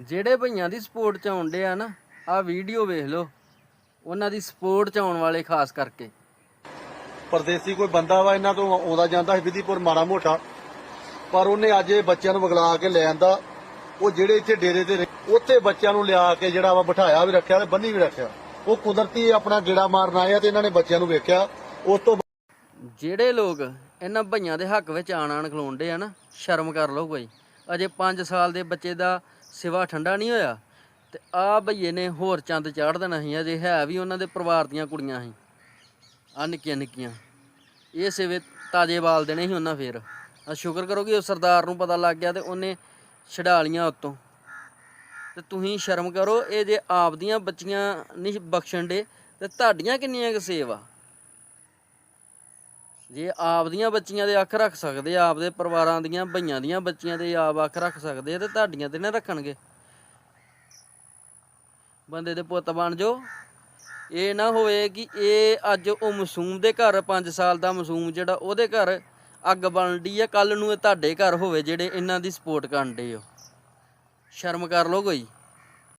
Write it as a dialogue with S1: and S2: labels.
S1: ਜਿਹੜੇ ਭਈਆਂ ਦੀ ਸਪੋਰਟ ਚ ਆਉਂਦੇ ਆ ਨਾ ਆ ਵੀਡੀਓ ਵੇਖ ਲਓ। ਉਹਨਾਂ ਦੀ ਸਪੋਰਟ ਚ ਆਉਣ ਵਾਲੇ ਖਾਸ ਕਰਕੇ।
S2: ਪਰਦੇਸੀ ਕੋਈ ਬੰਦਾ ਵਾ ਇਹਨਾਂ ਤੋਂ ਆਉਂਦਾ ਜਾਂਦਾ ਸੀ ਵਿਧੀਪੁਰ ਮਾੜਾ ਮੋਟਾ। ਪਰ ਉਹਨੇ ਅੱਜ ਇਹ ਬੱਚਿਆਂ ਨੂੰ ਵਗਲਾ ਕੇ ਲੈ ਆਂਦਾ। ਉਹ ਜਿਹੜੇ ਇੱਥੇ ਡੇਰੇ ਤੇ ਉੱਥੇ ਬੱਚਿਆਂ ਨੂੰ ਲਿਆ ਕੇ ਜਿਹੜਾ ਵਾ ਬਿਠਾਇਆ ਵੀ ਰੱਖਿਆ ਤੇ ਬੰਨੀ ਵੀ ਰੱਖਿਆ। ਉਹ ਕੁਦਰਤੀ ਆਪਣਾ ਗੇੜਾ ਮਾਰਨ ਆਏ ਆ ਤੇ ਇਹਨਾਂ ਨੇ ਬੱਚਿਆਂ ਨੂੰ ਵੇਖਿਆ। ਉਸ ਤੋਂ
S1: ਜਿਹੜੇ ਲੋਕ ਇਹਨਾਂ ਭਈਆਂ ਦੇ ਹੱਕ ਵਿੱਚ ਆਣ ਆਣ ਖਲੋਂਦੇ ਆ ਨਾ ਸ਼ਰਮ ਕਰ ਲਓ ਕੋਈ। ਅਜੇ 5 ਸਾਲ ਦੇ ਬੱਚੇ ਦਾ ਸਿਵਾ ਠੰਡਾ ਨਹੀਂ ਹੋਇਆ। ਤੇ ਆ ਭਈਏ ਨੇ ਹੋਰ ਚੰਦ ਚਾੜ ਦੇਣਾ ਸੀ, ਅਜੇ ਹੈ ਵੀ ਉਹਨਾਂ ਦੇ ਪਰਿਵਾਰ ਦੀਆਂ ਕੁੜੀਆਂ ਸੀ। ਆ ਨਿੱਕੀਆਂ ਨਿੱਕੀਆਂ। ਇਹ ਸਿਵੇ ਤਾਜੇ ਵਾਲ ਦੇਣੇ ਸੀ ਉਹਨਾਂ ਫੇਰ। ਆ ਸ਼ੁਕਰ ਕਰੋ ਕਿ ਉਹ ਸਰਦਾਰ ਨੂੰ ਪਤਾ ਲੱਗ ਗਿਆ ਤੇ ਉਹਨੇ ਛਡਾ ਲੀਆਂ ਉਤੋਂ। ਤੇ ਤੁਸੀਂ ਸ਼ਰਮ ਕਰੋ, ਇਹ ਜੇ ਆਪਦੀਆਂ ਬੱਚੀਆਂ ਨਹੀਂ ਬਖਸ਼ਣ ਦੇ, ਤੇ ਤੁਹਾਡੀਆਂ ਕਿੰਨੀਆਂ ਕੁ ਸੇਵਾ। ਜੇ ਆਪਦੀਆਂ ਬੱਚੀਆਂ ਦੇ ਅੱਖ ਰੱਖ ਸਕਦੇ ਆ, ਆਪਦੇ ਪਰਿਵਾਰਾਂ ਦੀਆਂ ਭਈਆਂ ਦੀਆਂ ਬੱਚੀਆਂ ਦੇ ਆਪ ਅੱਖ ਰੱਖ ਸਕਦੇ ਆ ਤੇ ਤੁਹਾਡੀਆਂ ਤੇ ਨਾ ਰੱਖਣਗੇ। ਬੰਦੇ ਦੇ ਪੁੱਤ ਬਣ ਜਾਓ। ਇਹ ਨਾ ਹੋਵੇ ਕਿ ਇਹ ਅੱਜ ਉਹ ਮਸੂਮ ਦੇ ਘਰ 5 ਸਾਲ ਦਾ ਮਸੂਮ ਜਿਹੜਾ ਉਹਦੇ ਘਰ ਅੱਗ ਬਣਦੀ ਆ ਕੱਲ ਨੂੰ ਇਹ ਤੁਹਾਡੇ ਘਰ ਹੋਵੇ ਜਿਹੜੇ ਇਹਨਾਂ ਦੀ ਸਪੋਰਟ ਕਰਨ ਦੇ ਹੋ। ਸ਼ਰਮ ਕਰ ਲਓ ਕੋਈ।